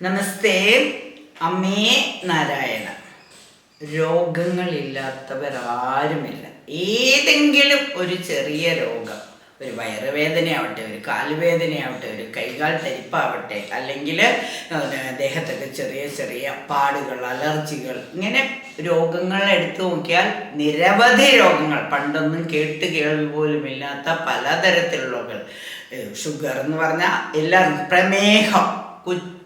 നമസ്തേ അമ്മേ നാരായണ. രോഗങ്ങളില്ലാത്തവർ ആരുമില്ല ഏതെങ്കിലും ഒരു ചെറിയ രോഗം ഒരു വയറുവേദനയാവട്ടെ ഒരു കാലുവേദനയാവട്ടെ ഒരു കൈകാൽ തരിപ്പാവട്ടെ അല്ലെങ്കിൽ ദേഹത്തൊക്കെ ചെറിയ ചെറിയ പാടുകൾ അലർജികൾ ഇങ്ങനെ രോഗങ്ങൾ എടുത്തു നോക്കിയാൽ നിരവധി രോഗങ്ങൾ. പണ്ടൊന്നും കേട്ട് കേൾവി പോലും ഇല്ലാത്ത പലതരത്തിലുള്ള ഷുഗർ എന്ന് പറഞ്ഞാൽ എല്ലാവർക്കും പ്രമേഹം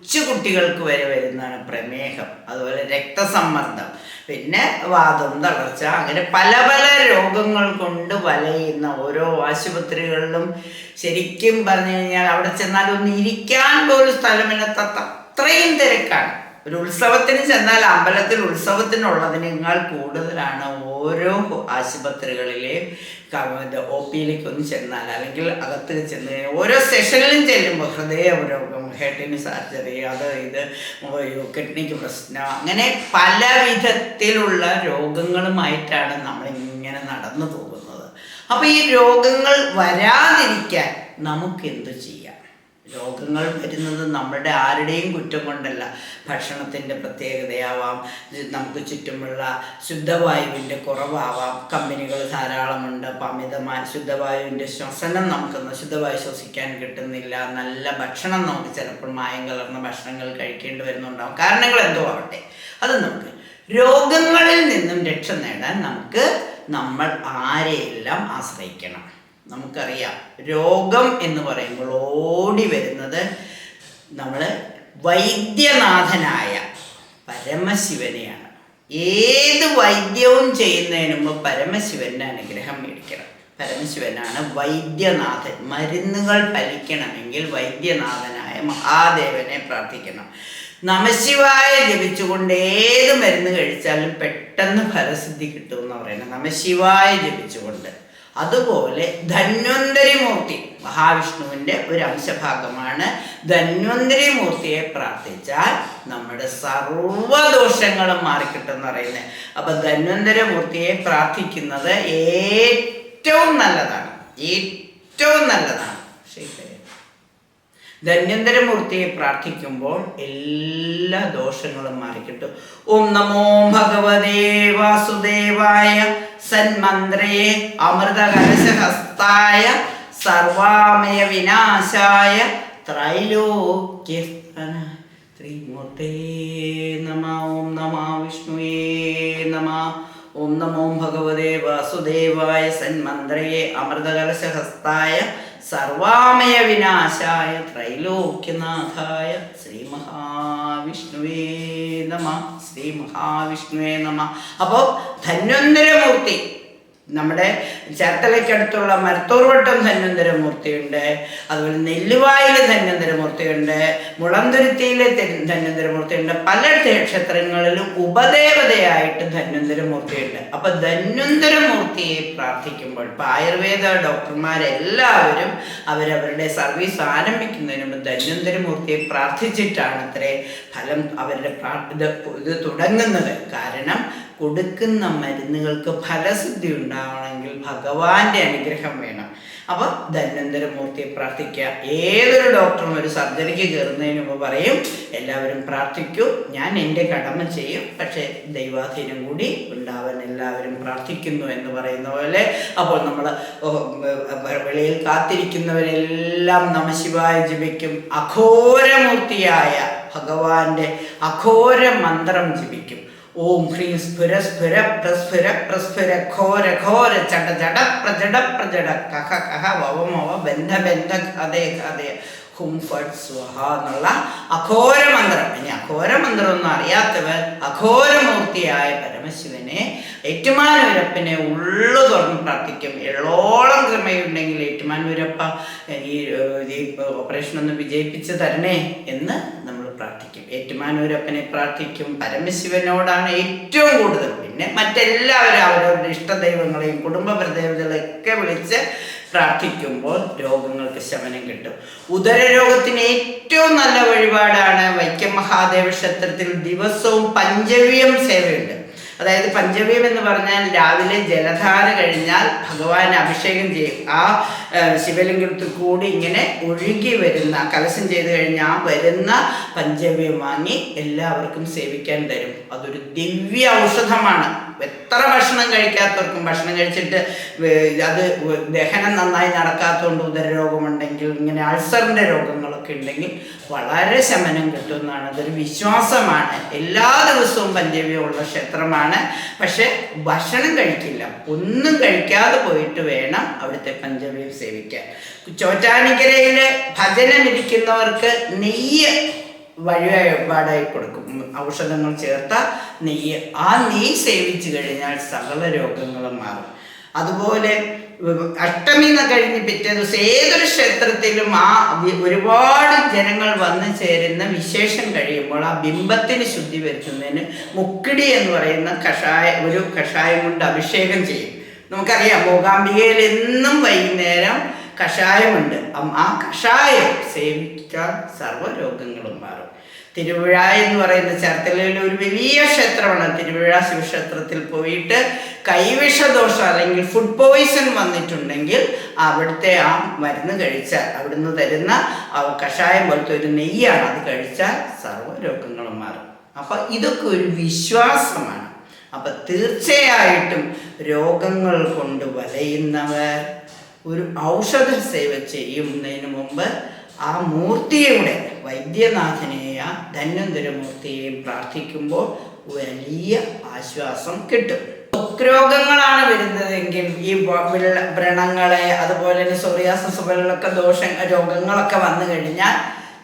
കൊച്ചു കുട്ടികൾക്ക് വരെ വരുന്നതാണ് പ്രമേഹം അതുപോലെ രക്തസമ്മർദ്ദം പിന്നെ വാദം തളർച്ച അങ്ങനെ പല പല രോഗങ്ങൾ കൊണ്ട് വലയുന്ന ഓരോ ആശുപത്രികളിലും ശരിക്കും പറഞ്ഞു കഴിഞ്ഞാൽ അവിടെ ചെന്നാൽ ഒന്ന് ഇരിക്കാൻ പോലും സ്ഥലമില്ലാത്ത അത്രയും തിരക്കാണ്. ഒരു ഉത്സവത്തിന് ചെന്നാൽ അമ്പലത്തിൽ ഉത്സവത്തിനുള്ളതിനേക്കാൾ കൂടുതലാണ് ഓരോ ആശുപത്രികളിലെയും ഒ പിയിലേക്ക് ഒന്ന് ചെന്നാൽ അല്ലെങ്കിൽ അകത്ത് ചെന്ന് ഓരോ സെഷനിലും ചെല്ലുമ്പോൾ ഹൃദയ രോഗം ഹെഡിന് സർജറി അത് ഇത് കിഡ്നിക്ക് പ്രശ്നം അങ്ങനെ പല വിധത്തിലുള്ള രോഗങ്ങളുമായിട്ടാണ് നമ്മൾ ഇങ്ങനെ നടന്നു പോകുന്നത്. അപ്പോൾ ഈ രോഗങ്ങൾ വരാതിരിക്കാൻ നമുക്ക് എന്ത് ചെയ്യാം? രോഗങ്ങൾ വരുന്നത് നമ്മളുടെ ആരുടെയും കുറ്റം കൊണ്ടല്ല. ഭക്ഷണത്തിന്റെ പ്രത്യേകതയാവാം നമുക്ക് ചുറ്റുമുള്ള ശുദ്ധവായുവിന്റെ കുറവാവാം. കമ്പനികൾ ധാരാളമുണ്ട് അപ്പം അമിതമായ ശുദ്ധവായുവിന്റെ ശ്വസനം നമുക്ക് ശുദ്ധവായു ശ്വസിക്കാൻ കിട്ടുന്നില്ല. നല്ല ഭക്ഷണം നമുക്ക് ചിലപ്പോൾ മായം കലർന്ന ഭക്ഷണങ്ങൾ കഴിക്കേണ്ടി വരുന്നുണ്ടാവും. കാരണങ്ങൾ എന്തോ ആവട്ടെ. അത് നമുക്ക് രോഗങ്ങളിൽ നിന്നും രക്ഷ നേടാൻ നമുക്ക് നമ്മൾ ആരെയെല്ലാം ആശ്രയിക്കണം. നമുക്കറിയാം. രോഗം എന്ന് പറയുമ്പോൾ ഓടി വരുന്നത് നമ്മൾ വൈദ്യനാഥനായ പരമശിവനെയാണ്. ഏത് വൈദ്യവും ചെയ്യുന്നതിന് മുമ്പ് പരമശിവന്റെ അനുഗ്രഹം മേടിക്കണം. പരമശിവനാണ് വൈദ്യനാഥൻ. മരുന്നുകൾ ഫലിക്കണമെങ്കിൽ വൈദ്യനാഥനായ മഹാദേവനെ പ്രാർത്ഥിക്കണം. നമശിവായ ജപിച്ചുകൊണ്ട് ഏത് മരുന്ന് കഴിച്ചാലും പെട്ടെന്ന് ഫലസിദ്ധി കിട്ടുമെന്ന് പറയുന്നത് നമശിവായ ജപിച്ചുകൊണ്ട്. അതുപോലെ ധന്വന്തരി മൂർത്തി മഹാവിഷ്ണുവിന്റെ ഒരു അംശഭാഗമാണ്. ധന്വന്തരി മൂർത്തിയെ പ്രാർത്ഥിച്ചാൽ നമ്മുടെ സർവദോഷങ്ങളും മാറിക്കിട്ടെന്ന് പറയുന്നത്. അപ്പം ധന്വന്തരി മൂർത്തിയെ പ്രാർത്ഥിക്കുന്നത് ഏറ്റവും നല്ലതാണ്. ഏറ്റവും നല്ലതാണ്. ശരി. ധന്യന്തരമൂർത്തിയെ പ്രാർത്ഥിക്കുമ്പോൾ എല്ലാ ദോഷങ്ങളും മാറിക്കിട്ടും. ഓം നമോ ഭഗവതേ വാസുദേവായ സന്മന്ത്രേ അമൃതകലശഹസ്തായ സർവാമയ വിനാശായ ത്രൈലോക്യസ്തന ത്രിമൂർത്തേ നമ ഓം നമ വിഷ്ണുവേ നമ. ഓം നമോ ഭഗവതേ വാസുദേവായ സന്മന്ത്രേ അമൃതകലശഹസ്തായ സർവാമയ വിനാശായ ത്രൈലോക്യനാഥായ ശ്രീ മഹാവിഷ്ണുവേ നമ ശ്രീ മഹാവിഷ്ണുവേ നമ. അപ്പോൾ ധന്വന്തരമൂർത്തി നമ്മുടെ ചേർത്തലയ്ക്കടുത്തുള്ള മരത്തൂർവട്ടം ധന്വന്തരമൂർത്തിയുണ്ട്. അതുപോലെ നെല്ലുവായിൽ ധന്വന്തരമൂർത്തിയുണ്ട്. മുളന്തുരുത്തിയിലെ ധന്വന്തരമൂർത്തിയുണ്ട്. പല ക്ഷേത്രങ്ങളിലും ഉപദേവതയായിട്ട് ധന്വന്തരമൂർത്തിയുണ്ട്. അപ്പൊ ധന്വന്തരമൂർത്തിയെ പ്രാർത്ഥിക്കുമ്പോൾ ഇപ്പൊ ആയുർവേദ ഡോക്ടർമാരെല്ലാവരും അവരവരുടെ സർവീസ് ആരംഭിക്കുന്നതിന് മുമ്പ് ധന്വന്തരമൂർത്തിയെ പ്രാർത്ഥിച്ചിട്ടാണ് അത്രേ ഫലം അവരുടെ ഇത് ഇത് തുടങ്ങുന്നത്. കാരണം കൊടുക്കുന്ന മരുന്നുകൾക്ക് ഫലസിദ്ധി ഉണ്ടാവണമെങ്കിൽ ഭഗവാന്റെ അനുഗ്രഹം വേണം. അപ്പോൾ ധന്വന്തരമൂർത്തിയെ പ്രാർത്ഥിക്കുക. ഏതൊരു ഡോക്ടറും ഒരു സർജറിക്ക് കയറുന്നതിന് മുമ്പ് പറയും എല്ലാവരും പ്രാർത്ഥിക്കൂ. ഞാൻ എന്റെ കടമ ചെയ്യും. പക്ഷേ ദൈവാധീനം കൂടി ഉണ്ടാവാൻ എല്ലാവരും പ്രാർത്ഥിക്കുന്നു എന്ന് പറയുന്ന പോലെ അപ്പോൾ നമ്മൾ വെളിയിൽ കാത്തിരിക്കുന്നവരെല്ലാം നമശിവായ ജപിക്കും. അഘോരമൂർത്തിയായ ഭഗവാന്റെ അഘോര മന്ത്രം ജപിക്കും. ഓം ഹ്രീം സ്ഫുര സ്ഫുര പ്രസ്ഫുര പ്രസ്ഫുര ഘോര ഘോര ചട ചട പ്രജട പ്രജട കഹ കഹ വവമവ ബന്ധ ബന്ധ കഥേ കഥേ ഹും ഫട്ട് സ്വഹ എന്നുള്ള അഘോര മന്ത്രം. ഇനി അഘോര മന്ത്രമൊന്നും അറിയാത്തവർ അഘോരമൂർത്തിയായ പരമശിവനെ ഏറ്റുമാനൂരപ്പനെ ഉള്ളു തുറന്ന് പ്രാർത്ഥിക്കും. എള്ളോളം ക്രമയുണ്ടെങ്കിൽ ഏറ്റുമാനൂരപ്പ ഈ ഓപ്പറേഷൻ ഒന്ന് വിജയിപ്പിച്ച് തരണേ എന്ന് നമ്മൾ പ്രാർത്ഥിക്കും. ഏറ്റുമാനൂരപ്പനെ പ്രാർത്ഥിക്കും. പരമശിവനോടാണ് ഏറ്റവും കൂടുതൽ. പിന്നെ മറ്റെല്ലാവരും അവരവരുടെ ഇഷ്ടദൈവങ്ങളെയും കുടുംബ പ്രദേവതകളെയൊക്കെ വിളിച്ച് പ്രാർത്ഥിക്കുമ്പോൾ രോഗങ്ങൾക്ക് ശമനം കിട്ടും. ഉദരരോഗത്തിന് ഏറ്റവും നല്ല വഴിപാടാണ് വൈക്കം മഹാദേവ ക്ഷേത്രത്തിൽ ദിവസവും പഞ്ചവ്യം സേവയുണ്ട്. അതായത് പഞ്ചമിയം എന്ന് പറഞ്ഞാൽ രാവിലെ ജലധാര കഴിഞ്ഞാൽ ഭഗവാൻ അഭിഷേകം ചെയ്യും. ആ ശിവലിംഗത്തിൽ കൂടി ഇങ്ങനെ ഒഴുകി വരുന്ന കലശം ചെയ്ത് കഴിഞ്ഞാൽ ആ വരുന്ന പഞ്ചമിയം വാങ്ങി എല്ലാവർക്കും സേവിക്കാൻ തരും. അതൊരു ദിവ്യ ഔഷധമാണ്. എത്ര ഭക്ഷണം കഴിക്കാത്തവർക്കും ഭക്ഷണം കഴിച്ചിട്ട് അത് ദഹനം നന്നായി നടക്കാത്തതുകൊണ്ട് ഉദരരോഗമുണ്ടെങ്കിൽ ഇങ്ങനെ അൾസറിന്റെ രോഗങ്ങളൊക്കെ ഉണ്ടെങ്കിൽ വളരെ ശമനം കിട്ടുന്നതാണ് അതൊരു വിശ്വാസമാണ്. എല്ലാ ദിവസവും പഞ്ചവ്യമുള്ള ക്ഷേത്രമാണ്. പക്ഷെ ഭക്ഷണം കഴിക്കില്ല. ഒന്നും കഴിക്കാതെ പോയിട്ട് വേണം അവിടുത്തെ പഞ്ചവ്യം സേവിക്കാൻ. ചോറ്റാനിക്കരയിലെ ഭജനം ഇരിക്കുന്നവർക്ക് നെയ്യ് വഴിപാടായി കൊടുക്കും. ഔഷധങ്ങൾ ചേർത്ത നെയ്യ്. ആ നെയ്യ് സേവിച്ചു കഴിഞ്ഞാൽ സകല രോഗങ്ങളും മാറും. അതുപോലെ അഷ്ടമി എന്ന് കഴിഞ്ഞ് പിറ്റേ ദിവസം ഏതൊരു ക്ഷേത്രത്തിലും ആ ഒരുപാട് ജനങ്ങൾ വന്നു ചേരുന്ന വിശേഷം കഴിയുമ്പോൾ ആ ബിംബത്തിന് ശുദ്ധി വരുത്തുന്നതിന് മുക്കിടി എന്ന് പറയുന്ന കഷായ ഒരു കഷായം കൊണ്ട് അഭിഷേകം ചെയ്യും. നമുക്കറിയാം മൂകാംബികയിൽ എന്നും വൈകുന്നേരം കഷായമുണ്ട്. ആ കഷായം സേവിച്ചാൽ സർവ രോഗങ്ങളും മാറും. തിരുവിഴ എന്ന് പറയുന്ന ചേർത്തലയിലെ ഒരു വലിയ ക്ഷേത്രമാണ്. തിരുവിഴ ശിവക്ഷേത്രത്തിൽ പോയിട്ട് കൈവിഷദോഷം അല്ലെങ്കിൽ ഫുഡ് പോയിസൺ വന്നിട്ടുണ്ടെങ്കിൽ അവിടുത്തെ ആ മരുന്ന് കഴിച്ചാൽ അവിടുന്ന് തരുന്ന കഷായം പോലത്തെ ഒരു നെയ്യാണ് അത് കഴിച്ചാൽ സർവ രോഗങ്ങളും മാറും. അപ്പൊ ഇതൊക്കെ ഒരു വിശ്വാസമാണ്. അപ്പൊ തീർച്ചയായിട്ടും രോഗങ്ങൾ കൊണ്ട് വലയുന്നവർ ഒരു ഔഷധ സേവ ചെയ്യുന്നതിന് മുമ്പ് ആ മൂർത്തിയുടെ വൈദ്യനാഥനെയ ധന്വന്തരമൂർത്തിയെയും പ്രാർത്ഥിക്കുമ്പോൾ വലിയ ആശ്വാസം കിട്ടും. രോഗങ്ങളാണ് വരുന്നതെങ്കിൽ ഈ വ്രണങ്ങളെ അതുപോലെ തന്നെ സോറിയാസസ് പോലുള്ളൊക്കെ ദോഷ രോഗങ്ങളൊക്കെ വന്നു കഴിഞ്ഞാൽ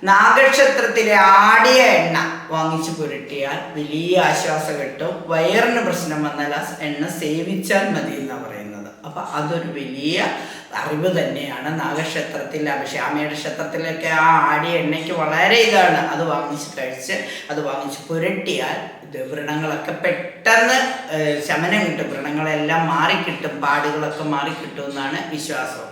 നാഗക്ഷത്രത്തിലെ ആടിയ എണ്ണ വാങ്ങിച്ചു പുരട്ടിയാൽ വലിയ ആശ്വാസം കിട്ടും. വയറിന് പ്രശ്നം വന്നാൽ എണ്ണ സേവിച്ചാൽ മതി എന്നാണ് പറയുന്നത്. അപ്പൊ അതൊരു വലിയ അറിവ് തന്നെയാണ് നാഗക്ഷേത്രത്തിൽ അഭിഷാമയുടെ ക്ഷേത്രത്തിലൊക്കെ ആ ആടിയ എണ്ണയ്ക്ക് വളരെ ഇതാണ്. അത് വാങ്ങിച്ച് കഴിച്ച് അത് വാങ്ങിച്ച് പുരട്ടിയാൽ ഇത് വ്രണങ്ങളൊക്കെ പെട്ടെന്ന് ശമനം കിട്ടും. വ്രണങ്ങളെല്ലാം മാറിക്കിട്ടും പാടുകളൊക്കെ മാറിക്കിട്ടും എന്നാണ് വിശ്വാസം.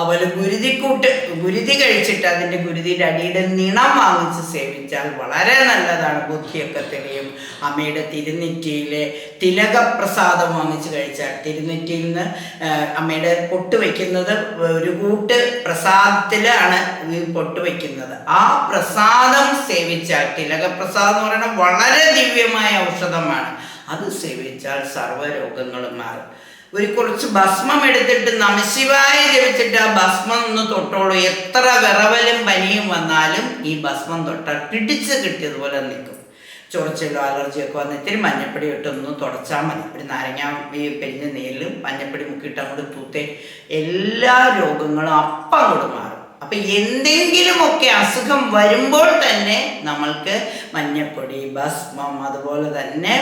അതുപോലെ ഗുരുതിക്കൂട്ട് ഗുരുതി കഴിച്ചിട്ട് അതിന്റെ ഗുരുതിയുടെ അടിയുടെ നിണം വാങ്ങിച്ച് സേവിച്ചാൽ വളരെ നല്ലതാണ് ബുദ്ധിയൊക്കെ തെളിയും. അമ്മയുടെ തിരുനെറ്റിയിലെ തിലകപ്രസാദം വാങ്ങിച്ച് കഴിച്ചാൽ തിരുനെറ്റിയിൽ നിന്ന് അമ്മയുടെ പൊട്ട് വയ്ക്കുന്നത് ഒരു കൂട്ട് പ്രസാദത്തിലാണ് ഈ പൊട്ട് വയ്ക്കുന്നത്. ആ പ്രസാദം സേവിച്ചാൽ തിലകപ്രസാദം എന്ന് പറയുന്നത് വളരെ ദിവ്യമായ ഔഷധമാണ്. അത് സേവിച്ചാൽ സർവരോഗങ്ങളും മാറും. ഒരു കുറച്ച് ഭസ്മം എടുത്തിട്ട് നമശിവായ ജപിച്ചിട്ട് ആ ഭസ്മം ഒന്ന് തൊട്ടോളൂ. എത്ര വിറവലും പനിയും വന്നാലും ഈ ഭസ്മം തൊട്ട പിടിച്ച് കിട്ടിയതുപോലെ നിൽക്കും. ചൊറിച്ചിലോ അലർജിയൊക്കെ വന്ന് ഇത്തിരി മഞ്ഞപ്പൊടി ഇട്ടൊന്ന് തുടച്ചാൽ മതി. ഒരു നാരങ്ങ ഈ പെരിഞ്ഞ നീരിലും മഞ്ഞപ്പൊടി മുക്കിയിട്ട് അങ്ങോട്ട് തൂത്തേ എല്ലാ രോഗങ്ങളും അപ്പം അപ്പൊ എന്തെങ്കിലുമൊക്കെ അസുഖം വരുമ്പോൾ തന്നെ നമ്മൾക്ക് മഞ്ഞപ്പൊടി ഭസ്മം അതുപോലെ തന്നെ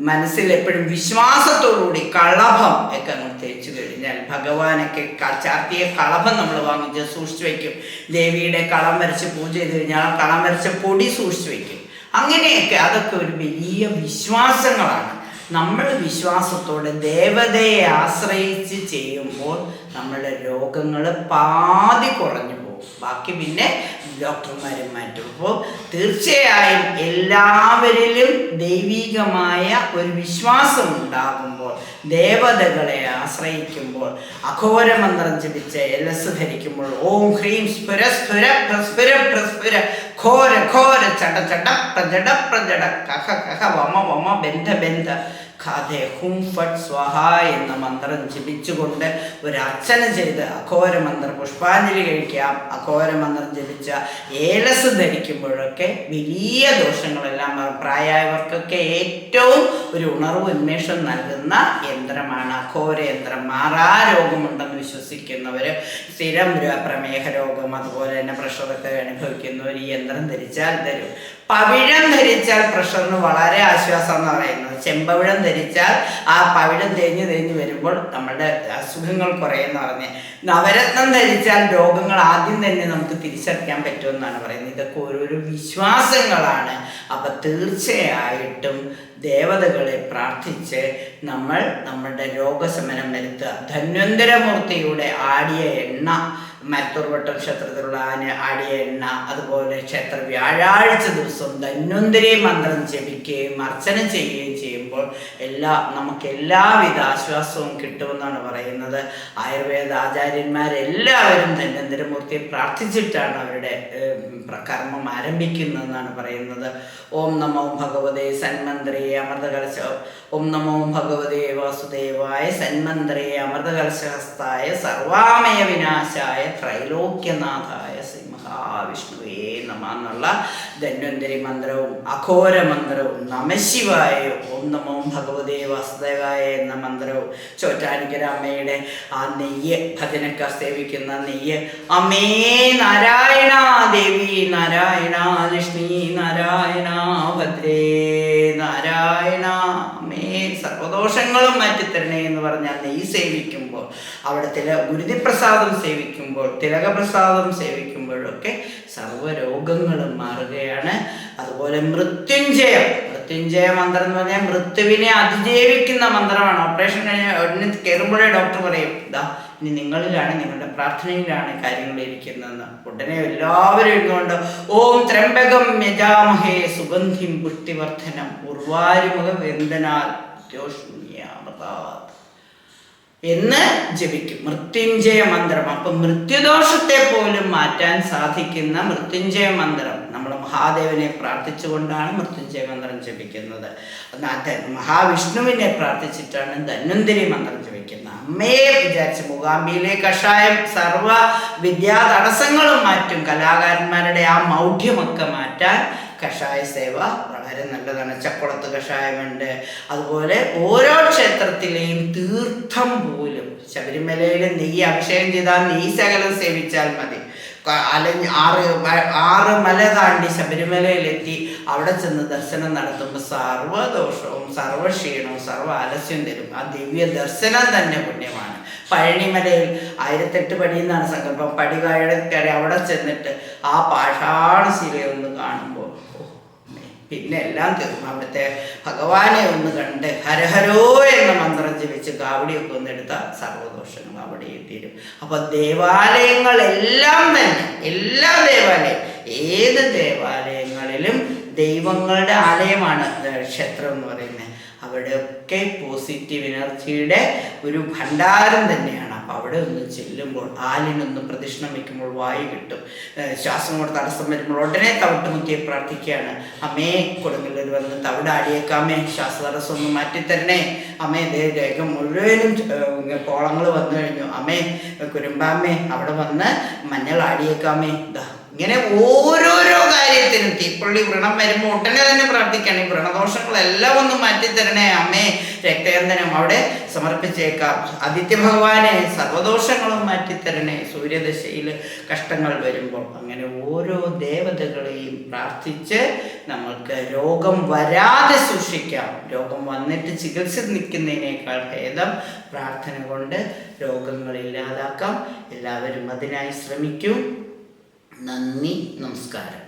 മനസ്സിൽ എപ്പോഴും വിശ്വാസത്തോടുകൂടി കളഭം ഒക്കെ നമ്മൾ തേച്ചു കഴിഞ്ഞാൽ ഭഗവാനൊക്കെ ചാർത്തിയ കളഭം നമ്മൾ വാങ്ങിച്ച് സൂക്ഷിച്ചു വെക്കും ദേവിയുടെ കളം വരച്ച് പൂജ ചെയ്ത് കഴിഞ്ഞാൽ ആ കളം വരച്ച പൊടി സൂക്ഷിച്ചു വെക്കും അങ്ങനെയൊക്കെ അതൊക്കെ ഒരു വലിയ വിശ്വാസങ്ങളാണ്. നമ്മൾ വിശ്വാസത്തോടെ ദേവതയെ ആശ്രയിച്ച് ചെയ്യുമ്പോൾ നമ്മളുടെ രോഗങ്ങൾ പാതി കുറഞ്ഞു പോകും. ബാക്കി പിന്നെ ഡോക്ടർമാരെ മാറ്റും. അപ്പോൾ തീർച്ചയായും എല്ലാവരിലും ദൈവികമായ ഒരു വിശ്വാസം ഉണ്ടാകുമ്പോൾ ദേവതകളെ ആശ്രയിക്കുമ്പോൾ അഘോര മന്ത്രം ജപിച്ച് എലസ് ധരിക്കുമ്പോൾ ഓം ഹ്രീം സ്ഫുര സ്ഫുര പ്രസ്ഫുര പ്രസ്ഫുര ഘോര ഘോര ചട ചട പ്രജട പ്രജട കഹ കഹ വമ വമ ബന്ധ ബന്ധ ഖാദേ ഹും ഫട്ട് സ്വഹ എന്ന മന്ത്രം ജപിച്ചുകൊണ്ട് ഒരു അർച്ചന ചെയ്ത് അഘോര മന്ത്രം പുഷ്പാഞ്ജലി കഴിക്കാം. അഘോര മന്ത്രം ജപിച്ച ഏലസ് ധരിക്കുമ്പോഴൊക്കെ വലിയ ദോഷങ്ങളെല്ലാം. പ്രായമായവർക്കൊക്കെ ഏറ്റവും ഒരു ഉണർവ് ഉന്മേഷം നൽകുന്ന യന്ത്രമാണ്. അഘോര യന്ത്രം മാറാ രോഗമുണ്ടെന്ന് വിശ്വസിക്കുന്നവർ സ്ഥിരം പ്രമേഹ രോഗം അതുപോലെ തന്നെ പ്രഷറൊക്കെ അനുഭവിക്കുന്നവർ ഈ യന്ത്രം ധരിച്ചാൽ തരും പവിഴം ധരിച്ചാൽ പ്രഷറിന് വളരെ ആശ്വാസം എന്ന് പറയുന്നത്. ചെമ്പവിഴം ധരിച്ചാൽ ആ പവിഴം തേഞ്ഞ് തേഞ്ഞ് വരുമ്പോൾ നമ്മളുടെ അസുഖങ്ങൾ കുറയെന്ന് പറഞ്ഞ് നവരത്നം ധരിച്ചാൽ രോഗങ്ങൾ ആദ്യം തന്നെ നമുക്ക് തിരിച്ചറിയാൻ പറ്റുമെന്നാണ് പറയുന്നത്. ഇതൊക്കെ ഓരോരോ വിശ്വാസങ്ങളാണ്. അപ്പം തീർച്ചയായിട്ടും ദേവതകളെ പ്രാർത്ഥിച്ച് നമ്മൾ നമ്മുടെ രോഗശമനം വരുത്തുക. ധന്വന്തരമൂർത്തിയുടെ ആടിയ എണ്ണ മരത്തൂർവട്ടം ക്ഷേത്രത്തിലുള്ള ആന ആടിയ എണ്ണ അതുപോലെ ക്ഷേത്ര വ്യാഴാഴ്ച ദിവസം ധന്വന്തരി മന്ത്രം ജപിക്കുകയും അർച്ചന ചെയ്യുകയും ചെയ്യുമ്പോൾ എല്ലാ നമുക്ക് എല്ലാവിധ ആശ്വാസവും കിട്ടുമെന്നാണ് പറയുന്നത്. ആയുർവേദ ആചാര്യന്മാരെല്ലാവരും ധന്വന്തരമൂർത്തിയെ പ്രാർത്ഥിച്ചിട്ടാണ് അവരുടെ കർമ്മം ആരംഭിക്കുന്നതെന്നാണ് പറയുന്നത്. ഓം നമോ ഭഗവതേ സന്മന്ത്രേ അമൃതകലശ ഓം നമോ ഭഗവതേ വാസുദേവായ സന്മന്ത്രേ അമൃതകലശഹസ്തായ സർവാമയ വിനാശായ ത്രൈലോക്യനാഥായ ശ്രീ മഹാവിഷ്ണുവേ നമ എന്നുള്ള ധന്വന്തരി മന്ത്രവും അഘോര മന്ത്രവും നമശിവായ ഓം നമോ ഭഗവതേ വാസുദേവായ എന്ന മന്ത്രവും. ചോറ്റാനിക്കര അമ്മയുടെ ആ നെയ്യ് ഭജനക്കാർ സേവിക്കുന്ന നെയ്യ്. അമ്മേ നാരായണ ദേവി നാരായണ ലക്ഷ്മി നാരായണ ഭദ്രേ നാരായണ അമ്മേ. സർവദോഷങ്ങളും മാറ്റിത്തരണേ എന്ന് പറഞ്ഞാൽ നെയ്യ് സേവിക്കുമ്പോൾ അവിടെ തില ഗുരുതിപ്രസാദം സേവിക്കുമ്പോൾ തിലകപ്രസാദം സേവിക്കുമ്പോഴൊക്കെ സർവരോഗങ്ങളും മാറുകയാണ്. അതുപോലെ മൃത്യുഞ്ജയം. മൃത്യുഞ്ജയ മന്ത്രം എന്ന് പറഞ്ഞാൽ മൃത്യുവിനെ അതിജീവിക്കുന്ന മന്ത്രമാണ്. ഓപ്പറേഷൻ കഴിഞ്ഞ ഉടനെ കയറുമ്പോഴേ ഡോക്ടർ പറയും ഇതാ ഇനി നിങ്ങളിലാണ് നിങ്ങളുടെ പ്രാർത്ഥനയിലാണ് കാര്യങ്ങൾ ഇരിക്കുന്നതെന്ന്. ഉടനെ എല്ലാവരും ഇരുന്നുകൊണ്ട് ഓം ത്രംബകം യജാമഹേ സുഗന്ധിം പുഷ്ടിവർദ്ധനം ഉർവാരുമുഖ വെന്തനാൽ ജ്യോഷ്ണിയാമൃതാത് എന്ന് ജപിക്കും. മൃത്യുഞ്ജയ മന്ത്രം. അപ്പം മൃത്യുദോഷത്തെ പോലും മാറ്റാൻ സാധിക്കുന്ന മൃത്യുഞ്ജയ മന്ത്രം. നമ്മൾ മഹാദേവനെ പ്രാർത്ഥിച്ചുകൊണ്ടാണ് മൃത്യുഞ്ജയ മന്ത്രം ജപിക്കുന്നത്. മഹാവിഷ്ണുവിനെ പ്രാർത്ഥിച്ചിട്ടാണ് ധന്വന്തരി മന്ത്രം ജപിക്കുന്നത്. അമ്മയെ വിചാരിച്ച് മൂകാംബിയിലെ കഷായം സർവ വിദ്യാ തടസ്സങ്ങളും മാറ്റും. കലാകാരന്മാരുടെ ആ മൗഢ്യമൊക്കെ മാറ്റാൻ കഷായ സേവ വളരെ നല്ലതാണ്. ചക്കുളത്ത് കഷായമുണ്ട്. അതുപോലെ ഓരോ ക്ഷേത്രത്തിലെയും തീർത്ഥം പോലും ശബരിമലയിൽ നെയ്യ് അഭിഷേകം ചെയ്താൽ നെയ്യ് ശകലം സേവിച്ചാൽ മതി. അലഞ്ഞ് ആറ് ആറ് മല താണ്ടി ശബരിമലയിലെത്തി അവിടെ ചെന്ന് ദർശനം നടത്തുമ്പോൾ സർവദോഷവും സർവക്ഷീണവും സർവ ആലസ്യം തരും. ആ ദിവ്യ ദർശനം തന്നെ പുണ്യമാണ്. പഴനിമലയിൽ ആയിരത്തെട്ട് പടി എന്നാണ് സങ്കല്പം. പടി കയറി അവിടെ ചെന്നിട്ട് ആ പാഷാണശിലയൊന്ന് കാണുമ്പോൾ ഓ, അമ്മേ, പിന്നെ എല്ലാം തീർന്നു അവിടുത്തെ ഭഗവാനെ ഒന്ന് കണ്ട് ഹരഹരോ എന്ന മന്ത്രം ജപിച്ച് കാവടിയൊക്കെ ഒന്ന് എടുത്താൽ സർവദോഷങ്ങൾ അവിടെ തീരും അപ്പൊ ദേവാലയങ്ങളെല്ലാം തന്നെ എല്ലാ ദേവാലയം ഏത് ദേവാലയങ്ങളിലും ദൈവങ്ങളുടെ ആലയമാണ് ക്ഷേത്രം എന്ന് പറയുന്നത്. അവിടെയൊക്കെ പോസിറ്റീവ് എനർജിയുടെ ഒരു ഭണ്ഡാരം തന്നെയാണ്. അവിടെ ഒന്ന് ചെല്ലുമ്പോൾ ആലിനൊന്ന് പ്രദക്ഷിണം വയ്ക്കുമ്പോൾ വായു കിട്ടും. ഏഹ് ശ്വാസം കൊണ്ട് തടസ്സം വരുമ്പോൾ ഉടനെ തവിട്ടുമുത്തിയെ പ്രാർത്ഥിക്കുകയാണ്. അമ്മേ കൊടുങ്ങല്ലൂർ വന്ന് തവിടാടിയേക്കാമേ ശ്വാസതടസ്സം ഒന്ന് മാറ്റിത്തരണേ. അമ്മേ ദേ രേഖ മുഴുവനും കോളങ്ങൾ വന്നു കഴിഞ്ഞു. അമ്മേ കുരുമ്പാമ്മേ അവിടെ വന്ന് മഞ്ഞൾ ആടിയേക്കാമേ. ഇതാ ഇങ്ങനെ ഓരോരോ കാര്യത്തിനും തീപ്പള്ളി വ്രണം വരുമ്പോൾ ഉടനെ തന്നെ പ്രാർത്ഥിക്കണം. ഈ വ്രണദോഷങ്ങളെല്ലാം ഒന്ന് മാറ്റിത്തരണേ. അമ്മേ രക്തയന്തനം അവിടെ സമർപ്പിച്ചേക്കാം. ആദിത്യ ഭഗവാനെ സർവദോഷങ്ങളും മാറ്റിത്തരണേ. സൂര്യദശയിൽ കഷ്ടങ്ങൾ വരുമ്പോൾ അങ്ങനെ ഓരോ ദേവതകളെയും പ്രാർത്ഥിച്ച് നമ്മൾക്ക് രോഗം വരാതെ സൂക്ഷിക്കാം. രോഗം വന്നിട്ട് ചികിത്സ നിൽക്കുന്നതിനേക്കാൾ ഭേദം പ്രാർത്ഥന കൊണ്ട് രോഗങ്ങൾ ഇല്ലാതാക്കാം. എല്ലാവരും അതിനായി ശ്രമിക്കൂ. നന്ദി നമസ്കാരം.